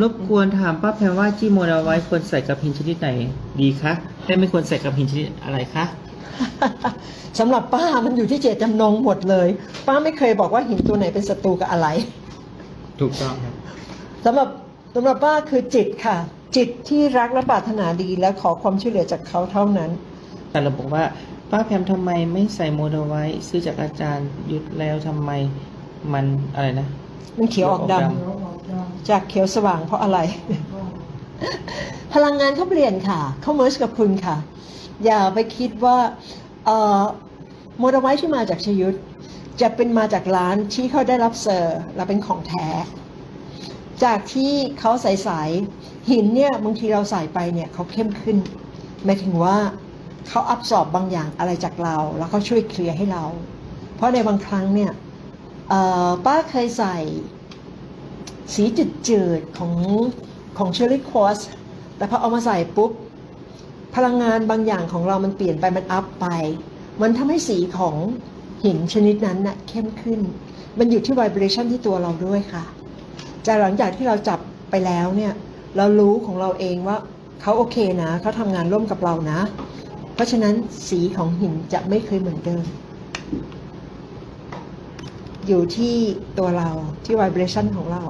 รบกวนถามป้าแพรว่าที่โมเดลไว้ควรใส่กับหินชนิดไหนดีคะและไม่ควรใส่กับหินชนิดอะไรคะสำหรับป้ามันอยู่ที่เจตจำนงหมดเลย ป้าไม่เคยบอกว่าหินตัวไหนเป็นศัตรูกับอะไร ถูกต้องครับสำหรับสำหรับป้าคือจิตค่ะ จิตที่รักและปรารถนาดีและขอความช่วยเหลือจากเขาเท่านั้น แต่เราบอกว่าป้าแพมทำไมไม่ใส่โมเดลไว้ ซื้อจากอาจารย์ยุทธแล้วทำไมมันอะไรนะ มันเขียวออกดเขียวออกดำ จากเขียวสว่างเพราะอะไร พลังงานเขาเปลี่ยนค่ะเขาเมิร์ชกับคุณค่ะ อย่าไปคิดว่าเอ่อโมเดลไวที่มาจากชยุทธจะเป็นมาจากร้านที่เขาได้รับเซอร์และเป็นของแท้ จากที่เขาใสๆหินเนี่ยบางทีเราใส่ไปเนี่ยเขาเข้มขึ้นหมายถึงว่าเขาอับสอบบางอย่างอะไรจากเรา แล้วเขาช่วยเคลียร์ให้เรา เพราะในบางครั้งเนี่ยป้าเคยใส่ สีจืดๆของของเชอร์รี่ควอสแต่พอเอามาใส่ปุ๊บ พลังงานบางอย่างของเรามันเปลี่ยนไปมันอัพไป มันทำให้สีของหินชนิดนั้นน่ะเข้มขึ้น มันอยู่ที่ vibration ที่ตัวเราด้วยค่ะจากหลังจากที่เราจับไปแล้วเนี่ยเรารู้ของเราเองว่าเขาโอเคนะเขาทำงานร่วมกับเรานะ เพราะฉะนั้นสีของหินจะไม่เคยเหมือนเดิม อยู่ที่ตัวเราที่ vibration ของเรา